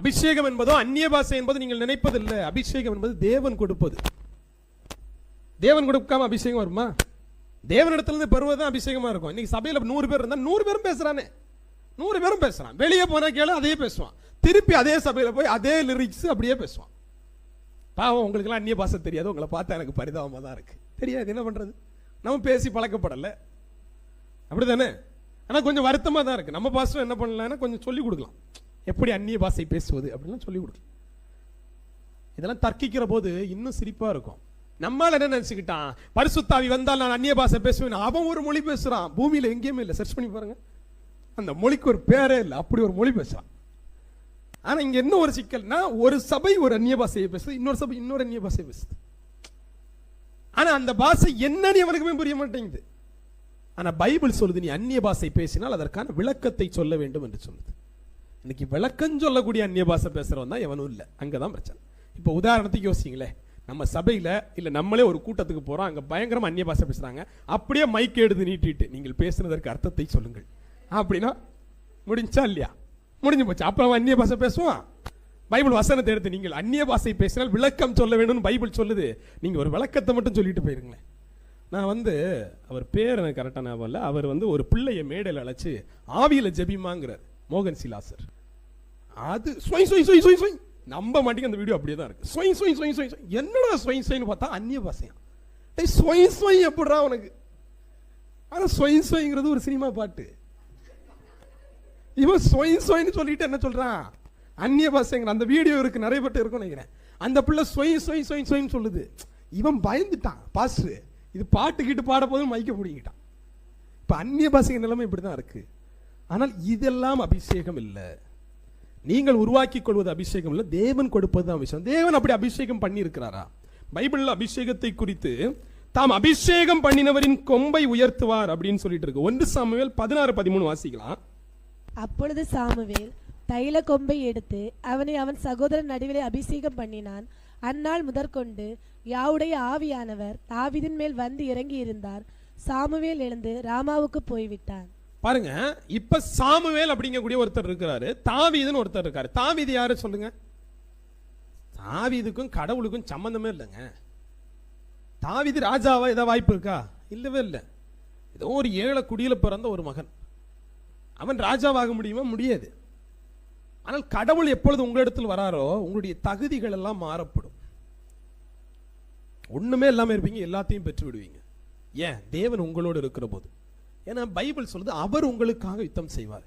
அபிஷேகம் என்பதோ அந்நிய பாஷை என்பது நீங்கள் நினைப்பதில்லை. அபிஷேகம் என்பது தேவன் கொடுப்பது. தேவன் கொடுக்காம அபிஷேகம் வருமா? தேவனிடத்துல இருந்து பெறுவதுதான் அபிஷேகமா இருக்கும். இன்னைக்கு சபையில நூறு பேர் இருந்தா நூறு பேரும் பேசுறானே. நூறு பேரும் பேசுறான். வெளியே போனா கேளு அதே பேசுவான். திருப்பி அதே சபையில போய் அதே லிரிக்ஸ் அப்படியே பேசுவான். பாவம் உங்களுக்கெல்லாம் அந்நிய பாஷை தெரியாது. உங்களை பார்த்தா எனக்கு பரிதாபமா தான் இருக்கு. தெரியாது என்ன பண்றது? நம்ம பேசி பழக்கப்படல. அப்படிதானே ஆனா கொஞ்சம் வருத்தமா தான் இருக்கு. நம்ம பாசம் என்ன பண்ணலன்னா கொஞ்சம் சொல்லி கொடுக்கலாம். எப்படி அந்நிய பாஷை பேசுவது அப்படின்லாம் சொல்லி கொடுக்கலாம் இதெல்லாம் தர்க்கிக்கிற போது இன்னும் சிரிப்பா இருக்கும். நம்மால என்ன நினச்சிக்கிட்டான்? பரிசுத்தாவி வந்தால் நான் அந்நிய பாஷை பேசுவேன். அவன் ஒரு மொழி பேசுறான். பூமியில எங்கேயுமே இல்லை. சர்ச் பண்ணி பாருங்க. அந்த மொழிக்கு ஒரு பேரே இல்லை. அப்படி ஒரு மொழி பேசுறான். ஆனா இங்க என்ன ஒரு சிக்கல்னா ஒரு சபை ஒரு அந்நிய பாஷையை பேசுது. இன்னொரு சபை இன்னொரு அந்நிய பாஷையை பேசுது. ஆனா அந்த பாஷை என்னன்னு அவனுக்குமே புரிய மாட்டேங்குது. ஆனா பைபிள் சொல்லுது நீ அந்நிய பாஷை பேசினால் அதற்கான விளக்கத்தை சொல்ல வேண்டும் என்று சொல்லுது. இன்னைக்கு விளக்கம் சொல்லக்கூடிய அந்நிய பாஷை பேசுறவன் தான் எவனும் இல்லை. அங்கதான் பிரச்சனை. இப்போ உதாரணத்துக்கு யோசிங்களேன் நம்ம சபையில இல்ல நம்மளே ஒரு கூட்டத்துக்கு போறோம் அங்க பயங்கரமா அந்நிய பாஷை பேசுறாங்க. அப்படியே மைக் எடுத்து நீட்டிட்டு நீங்கள் பேசுனதற்கு அர்த்தத்தை சொல்லுங்கள். அப்படின்னா முடிஞ்சா இல்லையா? முடிஞ்சு போச்சு. அப்புறம் அந்நிய பாஷை பேசுவான். பைபிள் வசனத்தை எடுத்து நீங்கள் அந்நிய பாஷை பேசினால் விளக்கம் சொல்ல வேணும்னு பைபிள் சொல்லுது. நீங்க ஒரு விளக்கத்தை மட்டும் சொல்லிட்டு போயிருங்களேன். நான் வந்து அவர் பேர் எனக்கு கரெக்டாக ஞாபகம் இல்லை. அவர் வந்து ஒரு பிள்ளைய மேடையில் அழைச்சி ஆவியில் ஜெபிமாங்கிறார். மோகன் சிலாசர். அது சொய் சொய் சொய் சொய் சொய் நம்ப மாட்டேங்க அந்த வீடியோ அப்படியே தான் இருக்கு. சொய் சொய் சொய் சொய் என்னடா சொய் சொய்னு பார்த்தா அந்நிய பாசையா டேய் சொய் சொய் எப்படிடா உனக்கு? ஆனால் சொய் சொய்ங்கிறது ஒரு சினிமா பாட்டு. இவன் சொய் சொய்னு சொல்லிட்டு என்ன சொல்றான்? அந்நிய பாசைங்கிற அந்த வீடியோ இருக்கு நிறைய பேர்ட்ட இருக்கும்னு நினைக்கிறேன். அந்த பிள்ளை சொய் சொய் சொய் சொய்னு சொல்லுது. இவன் பயந்துட்டான் பாஸ்டர். இது பாட்டு கிட்டு பாட போதும் மைக்க பிடிக்கிட்டான் இப்ப அந்நிய பாசைங்க நிலைமை இப்படிதான் இருக்கு. ஆனால் இதெல்லாம் அபிஷேகம் இல்லை. நீங்கள் உருவாக்கி கொள்வது அபிஷேகம் இல்லை தேவன் கொடுப்பது தான் அபிஷேகம். தேவன் அப்படி அபிஷேகம் பண்ணியிருக்கிறாரா? பைபிளில் அபிஷேகத்தை குறித்து தாம் அபிஷேகம் பண்ணினவரின் கொம்பை உயர்த்துவார் அப்படின்னு சொல்லிட்டு இருக்கு. ஒன்று சாமுவேல் பதினாறு பதிமூணு வாசிக்கலாம். அப்பொழுது சாமுவேல் தைல கொம்பை எடுத்து அவனை அவன் சகோதரன் நடுவிலே அபிஷேகம் பண்ணினான். அந்நாள் முதற்கொண்டு யாவுடைய ஆவியானவர் தாவிதின் மேல் வந்து இறங்கி இருந்தார் சாமுவேல் எழுந்து ராமாவுக்கு போய்விட்டான். பாருங்க இப்ப சாமுவேல் அப்படிங்கக்கூடிய ஒருத்தர் இருக்கிறாரு தாவீதுன்னு ஒருத்தர் இருக்காரு. தாவீது யாரு சொல்லுங்க? தாவீதுக்கும் கடவுளுக்கும் சம்பந்தமே இல்லைங்க. தாவீது ராஜாவா ஏதாவது வாய்ப்பு இருக்கா? இல்லவே இல்லை. ஏதோ ஒரு ஏழை குடியில பிறந்த ஒரு மகன். அவன் ராஜாவாக முடியுமா? முடியாது. ஆனால் கடவுள் எப்பொழுது உங்களிடத்தில் வராரோ உங்களுடைய தகுதிகள் எல்லாம் மாறப்படும். ஒண்ணுமே இல்லாமல் இருப்பீங்க எல்லாத்தையும் பெற்று விடுவீங்க ஏன்? தேவன் உங்களோடு இருக்கிற போது ஏன்னா பைபிள் சொல்லுது அவர் உங்களுக்காக யுத்தம் செய்வார்.